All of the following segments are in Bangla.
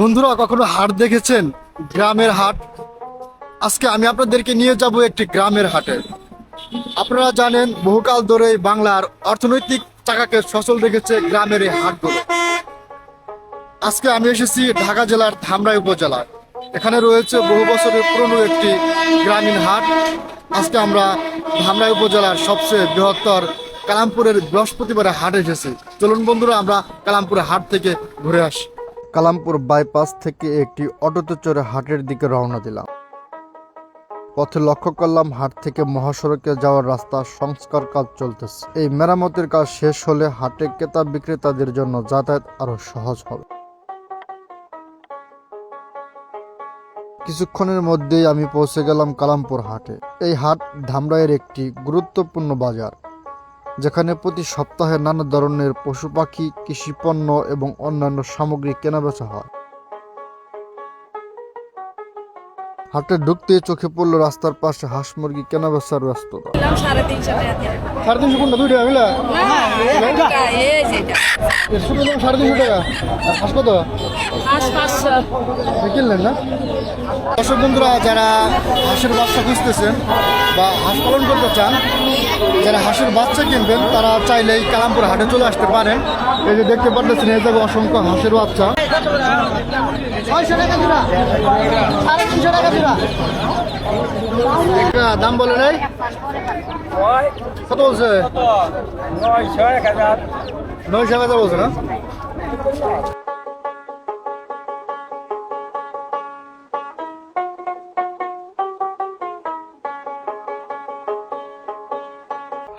বন্ধুরা, কখনো হাট দেখেছেন? গ্রামের হাট। আজকে আমি আপনাদেরকে নিয়ে যাব একটি গ্রামের হাটে। আপনারা জানেন, বহুকাল ধরে বাংলার অর্থনৈতিক চাকাকে সচল রেখেছে গ্রামের এই হাটগুলো। আজকে আমি এসেছি ঢাকা জেলার ধামরাই উপজেলায় এখানে রয়েছে বহু বছরের পুরনো একটি গ্রামীণ হাট। আজকে আমরা ধামরাই উপজেলার সবচেয়ে বৃহত্তর কালামপুরের বৃহস্পতিবারে হাট এসেছি। চলুন বন্ধুরা, আমরা কালামপুরের হাট থেকে ঘুরে আসি। কালামপুর বাইপাস থেকে একটি অটোতে চড়ে হাটের দিকে রওনা দিলাম। পথে লক্ষ্য করলাম হাট থেকে মহাসড়কে যাওয়ার রাস্তা, সংস্কার কাজ চলতেছে। এই মেরামতের কাজ শেষ হলে হাটে ক্রেতা বিক্রেতাদের জন্য যাতায়াত আরও সহজ হবে। কিছুক্ষণের মধ্যেই আমি পৌঁছে গেলাম কালামপুর হাটে। এই হাট ধামরাইয়ের একটি গুরুত্বপূর্ণ বাজার। যেখানে প্রতি সপ্তাহে নানা ধরনের পশু পাখি কৃষি পণ্য এবং অন্যান্য সামগ্রী কেনাবেচা হয়। হাটে ঢুকতে চোখে পড়ল রাস্তার পাশে হাঁস মুরগি কেনাবেচার ব্যস্ততা। সাড়ে তিনশো টাকা দিয়ে। সাড়ে তিনশো কোনটা? দুইটা মিলা? না, এটা এই যেটা। ছোট দাম সাড়ে তিনশো টাকা। আর হাঁস কত? কিনলেন না? দর্শক বন্ধুরা যারা হাঁসের বাচ্চা খুঁজতেছেন বা হাঁস পালন করতে চান যারা হাঁসের বাচ্চা কিনবেন তারা চাইলেই কালামপুর হাটে চলে আসতে পারেন। এই যে দেখতে পাচ্ছেন এই যাবে অসংখ্য হাঁসের বাচ্চা। ছয়শো টাকা জোড়া সাড়ে তিনশো টাকা জোড়া। দাম বলে নাই? কত বলছে? নয়শো টাকা বলছে না?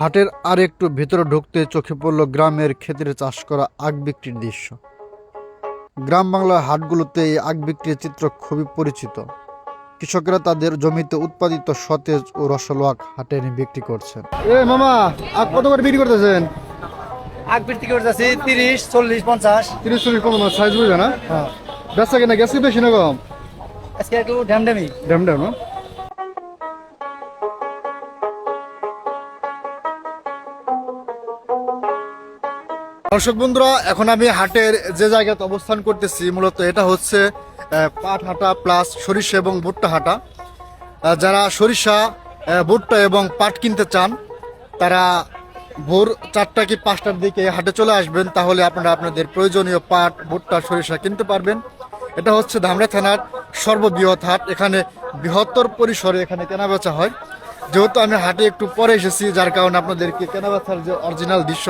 হাটের আর একটু ভেতরে ঢুকতে চোখে পড়ল গ্রামের ক্ষেতের চাষ করা আখ বিক্রির দৃশ্য। গ্রাম বাংলার হাটগুলোতে এই আখ বিক্রির চিত্র খুবই পরিচিত। কৃষকরা তাদের জমিতে উৎপাদিত সতেজ ও রসালো আখ হাটে এনে বিক্রি করছেন। এ মামা আখ কত করে বিক্রি করতেছেন? আগ বৃষ্টি করতেছি তিরিশ চল্লিশ পঞ্চাশ। তিরিশ চল্লিশ কম সাইজ বুঝবে না? বেচা কিনা গেছে বেশি না কম? আজকে একটু ড্যাম ড্যাম দর্শক বন্ধুরা, এখন আমি হাটের যে জায়গাতে অবস্থান করতেছি, মূলত এটা হচ্ছে পাট হাটা প্লাস সরিষা এবং ভুট্টা হাটা। যারা সরিষা ভুট্টা এবং পাট কিনতে চান, তারা ভোর চারটা কি পাঁচটার দিকে হাটে চলে আসবেন। তাহলে আপনারা আপনাদের প্রয়োজনীয় পাট, ভুট্টা, সরিষা কিনতে পারবেন। এটা হচ্ছে ধামরা থানার সর্ববৃহৎ হাট। এখানে বৃহত্তর পরিসরে এখানে কেনাবেচা হয়। যেহেতু আমি হাটে একটু পরে এসেছি যার কারণে আপনাদেরকে কেনাবেচার যে অরিজিনাল দৃশ্য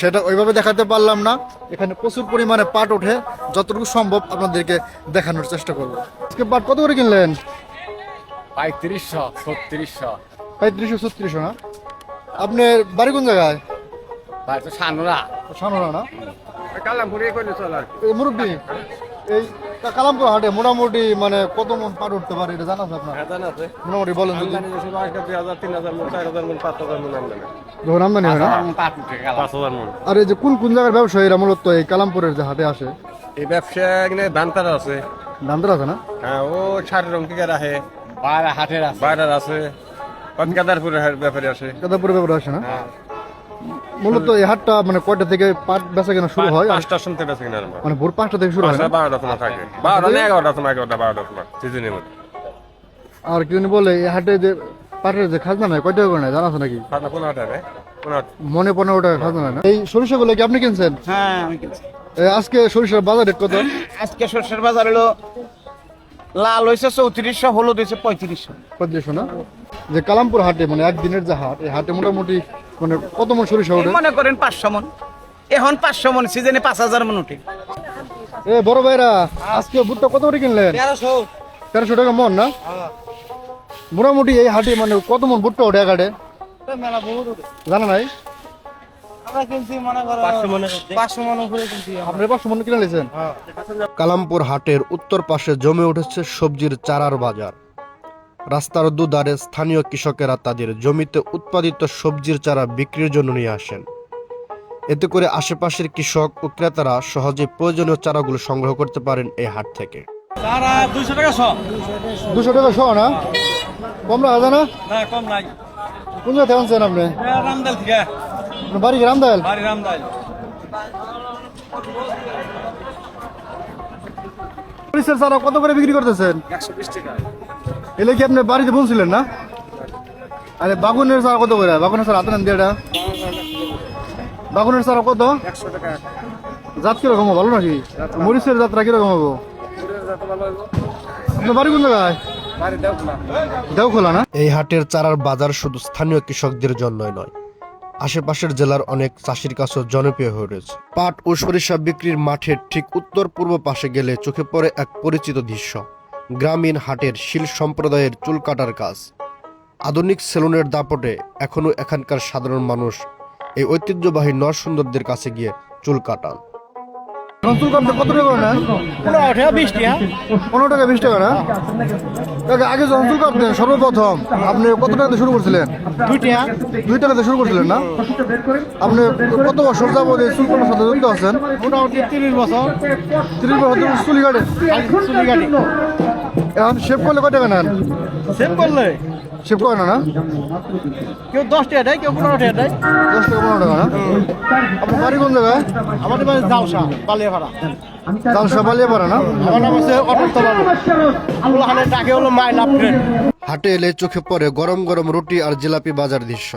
সেটা ওইভাবে দেখাতে পারলাম না। এখানে প্রচুর পরিমাণে পাট ওঠে। যতটুকু সম্ভব আপনাদেরকে দেখানোর চেষ্টা করব। আজকে পাট কত করে কিনলেন? পঁয়ত্রিশশো ছত্রিশশো। পঁয়ত্রিশশো ছত্রিশশো না? আপনার বাড়ি কোন জায়গায়? তো সানুরা। সানোরা না? মুরব্বী? এই কালামপুর হাটে মোটামুটি মানে কত মন পাট উঠতে পারে এটা জানা আছে আপনার? হাজার আছে। মোটামুটি বলেন যদি। হাজার তিন হাজার মন চার হাজার মন পাঁচ হাজার মন আমদানি। হয় না? পাঁচ হাজার মন আর এই যে কোন কোন জায়গার ব্যবসায়ীরা মূলত এই কালামপুরের যে হাটে আসে? এই ব্যবসা এখানে ধান তার আছে। দামদার আছে না? হ্যাঁ ও সারি রং টিকার আছে বাইরে হাটের আছে। বাইরের আছে। কনকাদারপুরের ব্যাপারে আছে কাদাপুরের ব্যাপারে আসে না? হ্যাঁ। মূলত এই হাটটা মানে কয়টা থেকে পাট বেচা কেনা শুরু হয়? পাঁচটার পেয়েছে কিনা আমরা মানে ভোর পাঁচটা থেকে শুরু হয় তোমার থাকে। বারোটা না এগারোটা তোমার এগারোটা বারোটা তোমার সিজনের মধ্যে। আর কি বলে এই হাটে যে পাটের যে খাজনা নেয় কয়টা করে নেয় জানা আছে নাকি? পনেরো টাকা মনে পনেরো টাকা খাজনা নেয় না? এই সরিষাগুলো কি আপনি কিনছেন? হ্যাঁ আমি কিনছি। আজকে সরিষার বাজার রেট কত? আজকে সর্ষের বাজার হলো লাল হয়েছে চৌত্রিশশো হলুদ হয়েছে পঁয়ত্রিশশো। পঁয়ত্রিশশো না? যে কালামপুর হাটে মানে একদিনের যে হাট এই হাটে মোটামুটি মানে কত মন সরিষা ওঠে? মনে করেন পাঁচশো মন। এখন পাঁচশো মন সিজনে পাঁচ হাজার মন উঠে এ বড় ভাইরা আজকে ভুট্টা কত করে কিনলেন? তেরোশো। তেরোশো টাকা মন না? মোটামুটি এই হাটে মানে কত মন ভুট্টা ওঠে এক হাটে? জানা নাই? আমরা কিনছি মনে করো পাঁচশো মনে পাঁচশো মন উপরে কিনছি আপনি পাঁচশো মন কিনে নিয়েছেন? কালামপুর হাটের উত্তর পাশে জমে উঠেছে সবজির চারার বাজার। রাস্তার দুধারে স্থানীয় কৃষকেরা তাদের জমিতে উৎপাদিত সবজির চারা বিক্রির জন্য নিয়ে আসেন। এতে করে আশেপাশের কৃষক ও ক্রেতারা সহজে প্রয়োজনীয় চারাগুলো সংগ্রহ করতে পারেন এই হাট থেকে। টাকা শ। দুশো টাকা শো না? কম রাখা না? না কম নাই। কোন জায়গায় আনছেন আপনি? রামদাল থেকে। বাড়ি কি রামদাল বাড়ি রামদাল চারা কত করে বিক্রি করতেছেন? একশো বিশ টাকা। এলে কি আপনি বাড়িতে বলছিলেন না? আরে বাগুনের চারা কত করে? বাগুনের নেন দিয়ে এটা। বাগুনের চারা কত? জাত কীরকম? ভালো নাকি? মরিচের যাত্রা কীরকম হব? আপনার বাড়ি কোন জায়গায়? না? এই হাটের চারার বাজার শুধু স্থানীয় কৃষকদের জন্যই নয়, আশেপাশের জেলার অনেক চাষির কাছেও জনপ্রিয় হয়ে রয়েছে। পাট ও সরিষা বিক্রির মাঠের ঠিক উত্তর পূর্ব পাশে গেলে চোখে পড়ে এক পরিচিত দৃশ্য। গ্রামীণ হাটের শিল সম্প্রদায়ের চুল কাটার কাজ। আধুনিক সেলুনের দাপটে এখনও এখানকার সাধারণ মানুষ এই ঐতিহ্যবাহী নরসুন্দরদের কাছে গিয়ে চুল কাটান। চুল কাটতে কত টাকা পনেরো টাকা বিশ টাকা। পনেরো টাকা বিশ টাকা না? আগে যখন চুল কাটতেন সর্বপ্রথম আপনি কত টাকাতে শুরু করছিলেন? দুই টাকা। দুই টাকাতে শুরু করছিলেন না? আপনি কত বছর যাবত এই চুল কাটার সাথে যুক্ত আছেন? মোটামুটি তিরিশ বছর। তিরিশ বছর চুলি কাটে চুলি কাটি। এখন শেভ করলে কত টাকা নেন? সেম করলে? শেভ করে না না? কেউ দশ টাকা দেয় কেউ পনেরো টাকা দেয়। দশ টাকা পনেরো টাকা না? আপনার বাড়ি কোন জায়গায়? আমাদের বাড়ি জালসা পালিয়ে ভাড়া তাল সবালিয়ে পারে না? আমার নাম হচ্ছে অটল তলাবু ওখানে ডাকে হলো মাইল আপগ্রেড হাটে এলে চোখে পড়ে গরম গরম রুটি আর জিলাপি বাজার দৃশ্য।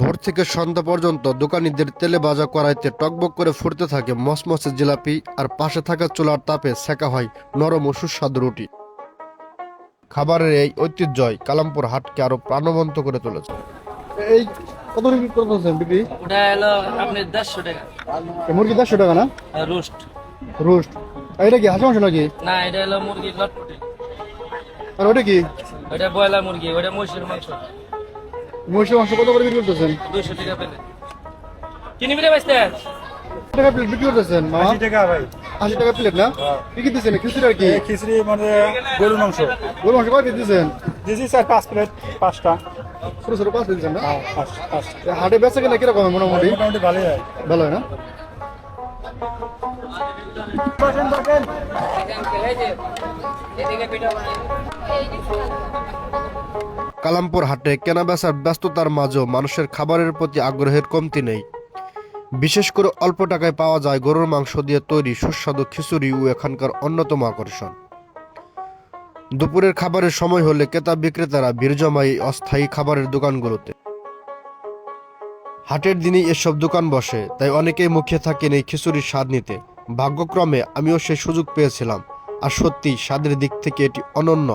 ভোর থেকে সন্ধ্যা পর্যন্ত দোকানিদের তেলে ভাজা কড়াইতে টকবক করে ফুটতে থাকে মসমসে জিলাপি আর পাশে থাকা চুলার তাপে সেকা হয় নরম ও সুস্বাদু রুটি। খাবারের এই ঐতিহ্যই কালামপুর হাটকে আরও প্রাণবন্ত করে তুলেছে। এই কত বিক্রি করতেছেন বিক্রি? ওটা হলো আপনার দেড়শো টাকা। মুরগি দেড়শো টাকা না? রোস্ট। রোস্ট। এটা কি হাঁস মাংস নাকি? না এটা হলো মুরগির লটপটি আর ওটা কি? ওটা ব্রয়লার মুরগি ওটা মহিষের মাংস। মহিষের মাংস কত করে বিক্রি করতেছেন? দুশো টাকা পেলে। কিনি মিলে বেচতে? কত টাকা প্লেট বিক্রি করতেছেন মামা? টাকা ভাই। আশি টাকা প্লেট না? কি কি দিচ্ছেন খিচুড়ি আর কি? খিচড়ি মানে গরুর মাংস। গরু মাংস কয় দিচ্ছেন দিয়েছি স্যার পাঁচ প্লেট পাঁচটা। ছোট ছোট পাঁচ দিচ্ছেন না? পাঁচ পাঁচ। এই হাটে বেচা কিনা কীরকম হয় মোটামুটি? মোটামুটি ভালোই হয়। ভালো হয় না? কালামপুর হাটে কেনাবেচার ব্যস্ততার মাঝেও মানুষের খাবারের প্রতি আগ্রহের কমতি নেই। বিশেষ করে অল্প টাকায় পাওয়া যায় গরুর মাংস দিয়ে তৈরি সুস্বাদু খিচুড়ি ও এখানকার অন্যতম আকর্ষণ। দুপুরের খাবারের সময় হলে ক্রেতা বিক্রেতারা ভিড় অস্থায়ী খাবারের দোকানগুলোতে। হাটের দিনই এসব দোকান বসে, তাই অনেকেই মুখে থাকেন এই খিচুড়ির স্বাদ নিতে। ভাগ্যক্রমে আমিও সেই সুযোগ পেয়েছিলাম, আর সত্যি স্বাদের দিক থেকে এটি অনন্য।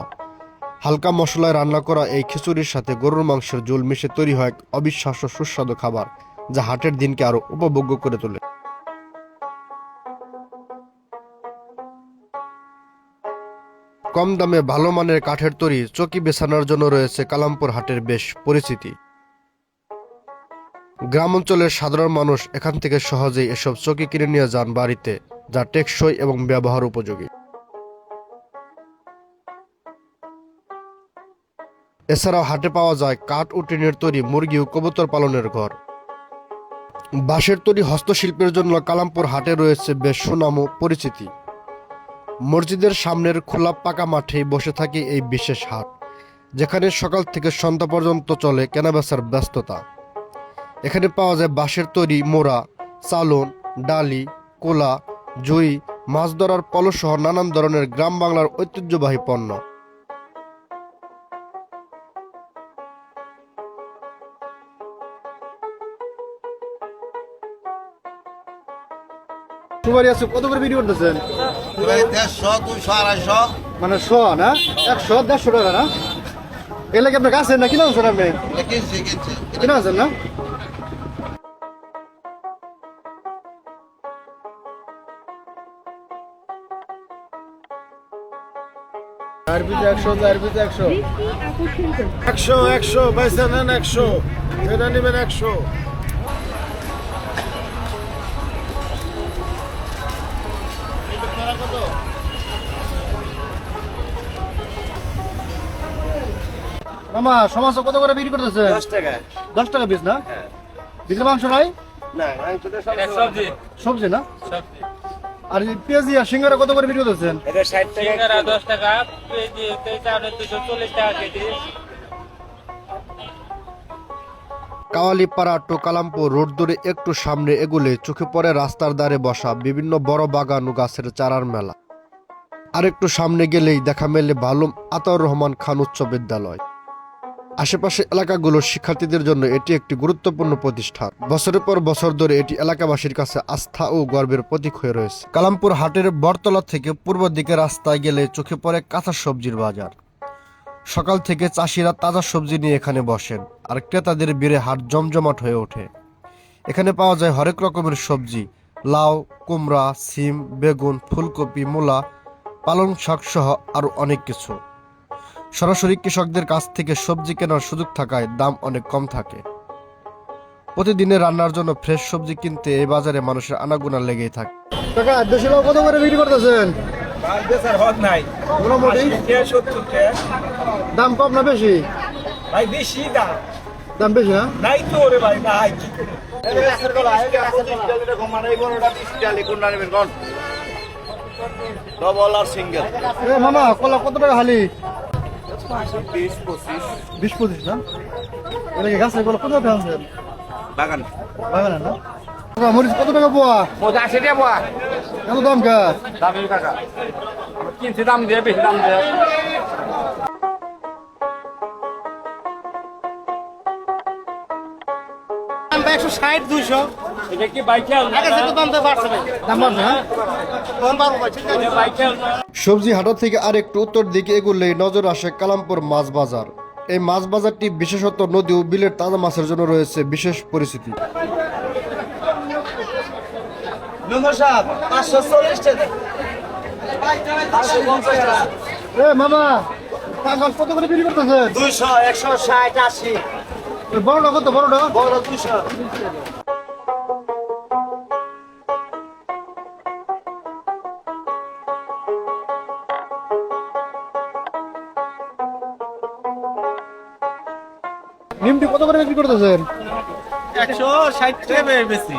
হালকা মশলায় রান্না করা এই খিচুড়ির সাথে গরুর মাংসের ঝোল মিশে তৈরি হয় এক অবিশ্বাস্য সুস্বাদু খাবার। যা হাটের দিনকে আরও উপভোগ্য করে তোলে। কম দামে ভালো মানের কাঠের তৈরি চকি বেছানোর জন্য রয়েছে কালামপুর হাটের বেশ পরিচিতি। গ্রাম অঞ্চলের সাধারণ মানুষ এখান থেকে সহজেই এসব চকি কিনে নিয়ে যান বাড়িতে, যা টেকসই এবং ব্যবহার উপযোগী। এছাড়াও হাটে পাওয়া যায় কাঠ ও টিনের তৈরি মুরগি ও কবুতর পালনের ঘর। বাঁশের তৈরি হস্তশিল্পের জন্য কালামপুর হাটে রয়েছে বেশ সুনাম পরিচিতি। মসজিদের সামনের খোলা পাকা মাঠে বসে থাকে এই বিশেষ হাট, যেখানে সকাল থেকে সন্ধ্যা পর্যন্ত চলে কেনাবেচার ব্যস্ততা। এখানে পাওয়া যায় বাঁশের তৈরি মোড়া, চালন, ডালি, কোলা, জুই, মাছ ধরার পলসহ নানান ধরনের গ্রাম বাংলার ঐতিহ্যবাহী পণ্য। সুপারি আছে কত করে বিক্রি করতেছেন? দেড়শো দুশো আড়াইশো। মানে শ না? একশো দেড়শো টাকা না? এগুলা কি আপনার কাছে না কিনা আনছেন আপনি? কিনা আনছেন না? একশো একশো। পয়সা নেন একশো। যেটা নেবেন একশো। মামা সমাজ কত করে বিক্রি করতেছে? দশ টাকা। দশ টাকা পিস না? বিক্রি মাংস সবজি সবজি। না? আর পেঁয়াজি আর সিঙ্গারা কত করে বিক্রি করতেছেন? এটা ষাট সিঙ্গারা দশ টাকা কেজি দুশো চল্লিশ টাকা KG. Kawalipara to Kalampur road ধরে একটু সামনে এগুলে চোখে পড়ে রাস্তার ধারে বসা বিভিন্ন বড় বাগান ও গাছের চারার মেলা। আর একটু সামনে গেলেই দেখা মেলে বালুম আতাউর রহমান খান উচ্চ বিদ্যালয়। আশেপাশে এলাকাগুলোর শিক্ষার্থীদের জন্য এটি একটি গুরুত্বপূর্ণ প্রতিষ্ঠান। বছরের পর বছর ধরে এটি এলাকাবাসীর কাছে আস্থা ও গর্বের প্রতীক হয়ে রয়েছে। কালামপুর হাটের বটতলা থেকে পূর্ব দিকে রাস্তায় গেলে চোখে পড়ে কাঁচা সবজির বাজার। সকাল থেকে চাষিরা তাজা সবজি নিয়ে এখানে বসেন আর ক্রেতাদের ভিড়ে হাট জমজমাট হয়ে ওঠে। এখানে পাওয়া যায় হরেক রকমের সবজি, লাউ, কুমড়া, সিম, বেগুন, ফুলকপি, মূলা, পালং শাক সহ আরও অনেক কিছু। সরাসরি কৃষকদের কাছ থেকে সবজি কেনার সুযোগ থাকায় দাম অনেক কম থাকে প্রতিদিনের রান্নার জন্য ফ্রেশ সবজি কিনতে এই বাজারে মানুষের আনাগোনা লেগেই থাকে কাকা দেশি লাউ কত করে বিক্রি করতেছেন স্যার হদ নাই মোটামুটি সত্তর দাম কম না বেশি ভাই বেশি দাম দাম বেশি হ্যাঁ নাই তো রে ভাই নাই কি ডবল আর সিঙ্গেল মামা কলা কত টাকা হালি বিশ পঁচিশ। না? এটা কি গাছের কলা কত টাকা আনছেন বাগান। বাগানের না? মরিচ কত টাকা পোয়া? মজা আসে রে বাবা এত দাম কা দামি কাকা কিনছে দাম দিয়ে বেশি দাম দিয়ে। একশো ষাট দুইশো। এটা কি বাইকে হ্যাঁ? সবজি হাটা থেকে আর একটু উত্তর দিকে এগুলেই নজর আসে কালামপুর মাছ বাজার। এই মাছ বাজারটি বিশেষত নদী ও বিলের তাজা মাছের জন্য রয়েছে বিশেষ এ মামা কত করে বিক্রি করতেছেন? দুইশো একশো ষাট আশি। বড়টা কত বড়টা বড় দুইশো। নিমটি কত করে বিক্রি করতেছেন? একশো ষাট টাকা বেশি।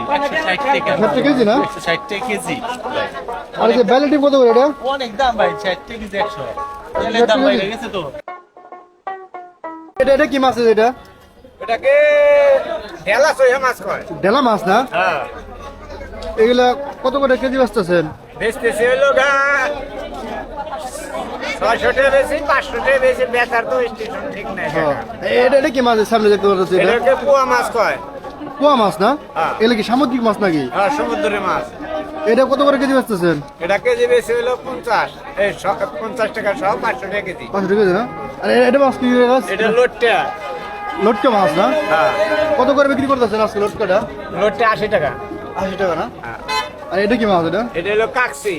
ষাট টাকা কেজি না? ষাট টাকা কেজি। আর যে ব্যালেটি কত করে এটা? অনেক দাম ভাই ষাট টাকা কেজি একশো। দাম বাইরে গেছে তো। এটা এটা কি মাছ আছে এটা? এটাকে সইয়া মাছ কয়। ডেলা মাছ না? হ্যাঁ। এগুলা কত করে কেজি বেচতেছেন? বেচতেছে হলো গা ছয়শো টাকা বেশি পাঁচশো টাকা বেশি বেচার তো স্টেশন ঠিক নাই। এটা এটা কি মাছ সামনে দেখতে পাচ্ছি এটাকে পোয়া মাছ কয়? পোয়া মাছ না? হ্যাঁ। কি সামুদ্রিক মাছ নাকি? হ্যাঁ সমুদ্রের মাছ। এটা কত করে কেজি বেচতেছেন? এটা কেজি বেশি হলো পঞ্চাশ। এই পঞ্চাশ টাকা সহ পাঁচশো টাকা কেজি। পাঁচশো টাকা কেজি না? আর এটা মাছ কি মাছ এটা লোটটা লটকা মাছ না? হ্যাঁ। কত করে বিক্রি করতেছেন আজকে লটকাটা? লোটটা আশি টাকা। আশি টাকা না। আর এটা কি মাছ এটা? এটা হলো কাকসি।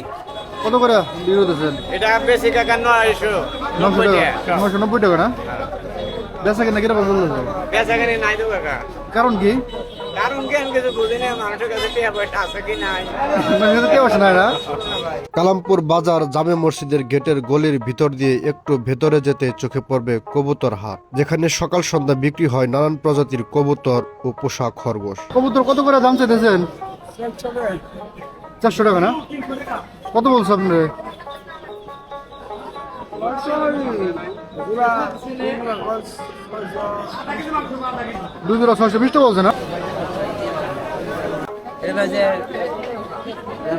কত করে বিক্রি করতেছেন এটা বেশি টাকা নয়শো। নশো টাকা? নশো নব্বই টাকা না? বেচা কিনা কীরকম চলতেছে বেচাখানি নাই তো কাকা। কারণ কি? মানে কালামপুর বাজার জামে মসজিদের গেটের গলির ভিতর দিয়ে একটু ভেতরে যেতে চোখে পড়বে কবুতর হাট যেখানে সকাল সন্ধ্যা বিক্রি হয় নানান প্রজাতির কবুতর ও পোষা খরগোশ। কবুতর কত করে দাম চাইতেছেন? চারশো টাকা না? কত বলছো আপনি? দুই জোড়া ছয়শো বিশ টাকা বলছে না? এটা যে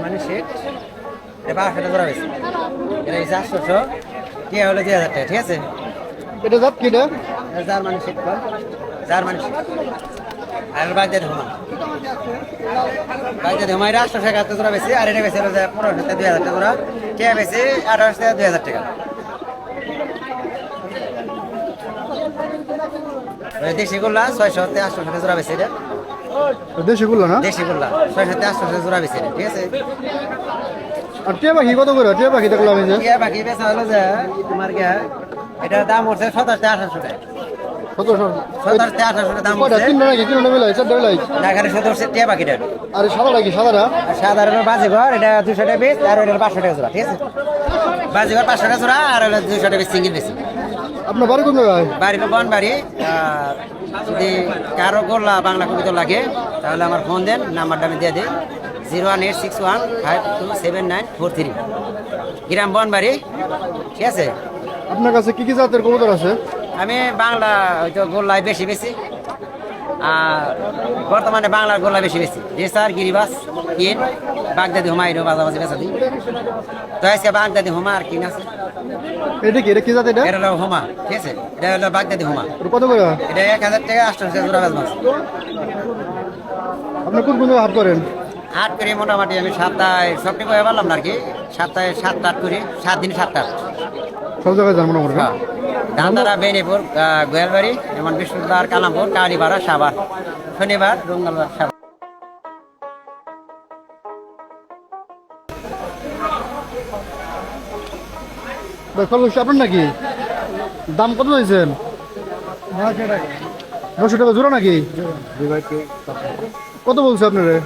মানে শেট। এটা বারোশো টাকা বেশি। এটা এই চারশোশো টিয়া হলো দুই হাজার টাকা ঠিক আছে? এটা কি এটা? এটা জার্মানি শেট জার্মানি শেট। আর বাগদাদ হুমা বাগদাদ হুমা এটা আটশো টাকা জোড়া বেশি আর এটা বেশি পনেরোশো টাকা দুই হাজার টাকা জোড়া। টিয়া বেশি? আঠারোশো টাকা দুই হাজার টাকা। দেশি গোল্লা ছয়শো থেকে আটশো টাকা জোড়া বেশি এটা। দেশি গুলো না? দেশি গোল্লা ছয়শো থেকে আটশো টাকা জোড়া বেশি ঠিক আছে? আর টিয়া পাখি কত করে? টিয়া পাখি দেখলাম এই যে। বাকি বেচা হলো যে তোমার এটার দাম উঠছে সাতাশ থেকে আঠাশশো টাকা। সতেরোশো আর সাদাটা? কি সাদাটা এটা দুশো টাকা বেশ আর পাঁচশো টাকা জোড়া ঠিক আছে? পাঁচশো টাকা জোড়া আর দুশো টাকা সিঙ্গেল বেশি আপনার বাড়ি কোন জায়গায়? বাড়ি বন বাড়ি যদি কারও গোল্লা বাংলা কবিতা লাগে তাহলে আমার ফোন দেন নাম্বারটা আমি দিয়ে দিই। Zero one eight six one five two seven nine four three. গ্রাম বনবাড়ি ঠিক আছে? আপনার কাছে কি কি জাতের কবুতর আছে? আমি বাংলা হয়তো গোল্লায় বেশি বেশি আর বর্তমানে বাংলার গোল্লা বেশি বেশি। রেসার গিরিবাস কিন বাগদাদি হুমা এরও বাজাবাজি বেচা দিই। তো আজকে বাগদাদি হুমা আর কিন আছে। এটা কি এটা কি জাত এটা? এটা হলো হুমা ঠিক আছে? এটা হলো বাগদাদি হুমা। কত করে? এটা এক হাজার টাকা আটশো জোড়া বেচবো আপনি কোন কোন হাট করেন? আট করে মোটামুটি আমি সপ্তাহে সবটি বয়ে পারলাম না আর কি। সপ্তাহে সাত আট করে সাত দিন সাত আট। সব জায়গায় যান মোটামুটি। না? ধানদারা বেনিপুর আহ, গোয়ালবাড়ি যেমন বিষ্ণুদার কালামপুর কালীপাড়া সাবার শনিবার মঙ্গলবার সাবার আপনার নাকি? দাম কত চাইছেন? নশো টাকা জোড়া নাকি? কত বলছে আপনারে?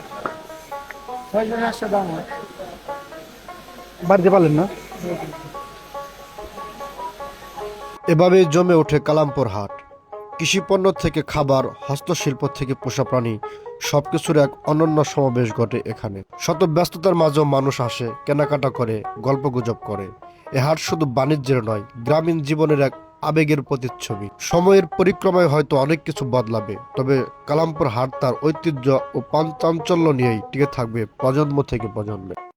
বাড়িতে পারলেন না? এভাবে জমে ওঠে কালামপুর হাট। কৃষিপণ্য থেকে খাবার, হস্তশিল্প থেকে পোষা প্রাণী, সবকিছুর এক অনন্য সমাবেশ ঘটে এখানে। শত ব্যস্ততার মাঝেও মানুষ আসে, কেনাকাটা করে গল্পগুজব করে। এ হাট শুধু বাণিজ্যের নয়, গ্রামীণ জীবনের এক আবেগের প্রতিচ্ছবি। সময়ের পরিক্রমায় হয়তো অনেক কিছু বদলাবে, তবে কালামপুর হাট তার ঐতিহ্য ও পাঞ্চাঞ্চল্য নিয়েই টিকে থাকবে প্রজন্ম থেকে প্রজন্মে।